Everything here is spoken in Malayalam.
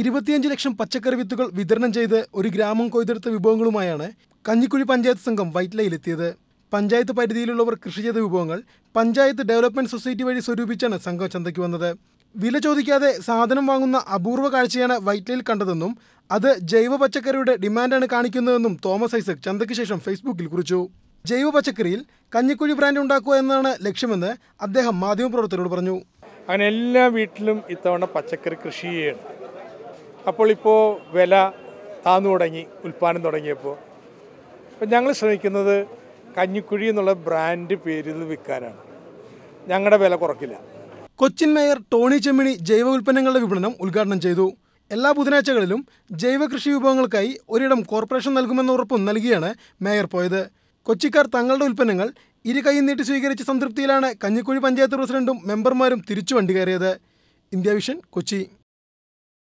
ഇരുപത്തിയഞ്ച് ലക്ഷം പച്ചക്കറി വിത്തുകൾ വിതരണം ചെയ്ത് ഒരു ഗ്രാമം കൊയ്തെടുത്ത വിഭവങ്ങളുമായാണ് കഞ്ഞിക്കുഴി പഞ്ചായത്ത് സംഘം വൈറ്റ്ലയിലെത്തിയത്. പഞ്ചായത്ത് പരിധിയിലുള്ളവർ കൃഷി ചെയ്ത വിഭവങ്ങൾ പഞ്ചായത്ത് ഡെവലപ്മെന്റ് സൊസൈറ്റി വഴി സ്വരൂപിച്ചാണ് സംഘം ചന്തയ്ക്ക് വന്നത്. വില ചോദിക്കാതെ സാധനം വാങ്ങുന്ന അപൂർവ കാഴ്ചയാണ് വൈറ്റ്ലയിൽ കണ്ടതെന്നും അത് ജൈവ പച്ചക്കറിയുടെ ഡിമാൻഡാണ് കാണിക്കുന്നതെന്നും തോമസ് ഐസക് ചന്തയ്ക്ക് ശേഷം ഫേസ്ബുക്കിൽ കുറിച്ചു. ജൈവ പച്ചക്കറിയിൽ കഞ്ഞിക്കുഴി ബ്രാൻഡ് ഉണ്ടാക്കുക എന്നതാണ് ലക്ഷ്യമെന്ന് അദ്ദേഹം മാധ്യമപ്രവർത്തകരോട് പറഞ്ഞു. അങ്ങനെ എല്ലാ വീട്ടിലും ഇത്തവണ പച്ചക്കറി കൃഷി ചെയ്യണം. അപ്പോൾ ഇപ്പോൾ വില താന്നു തുടങ്ങി ഉൽപ്പാദനം തുടങ്ങിയപ്പോൾ അപ്പം ഞങ്ങൾ ശ്രമിക്കുന്നത് കഞ്ഞിക്കുഴി എന്നുള്ള ബ്രാൻഡ് പേരിൽ വിൽക്കാനാണ്. ഞങ്ങളുടെ വില കുറക്കില്ല. കൊച്ചിൻ മേയർ ടോണി ചെമ്മിണി ജൈവ ഉൽപ്പന്നങ്ങളുടെ വിപണനം ഉദ്ഘാടനം ചെയ്തു. എല്ലാ ബുധനാഴ്ചകളിലും ജൈവ കൃഷി വിഭവങ്ങൾക്കായി ഒരിടം കോർപ്പറേഷൻ നൽകുമെന്ന ഉറപ്പും നൽകിയാണ് മേയർ പോയത്. കൊച്ചിക്കാർ തങ്ങളുടെ ഉൽപ്പന്നങ്ങൾ ഇരു കൈ നീട്ടി സ്വീകരിച്ച സംതൃപ്തിയിലാണ് കഞ്ഞിക്കുഴി പഞ്ചായത്ത് പ്രസിഡന്റും മെമ്പർമാരും തിരിച്ചു വണ്ടി കയറിയത്. India vision Kochi.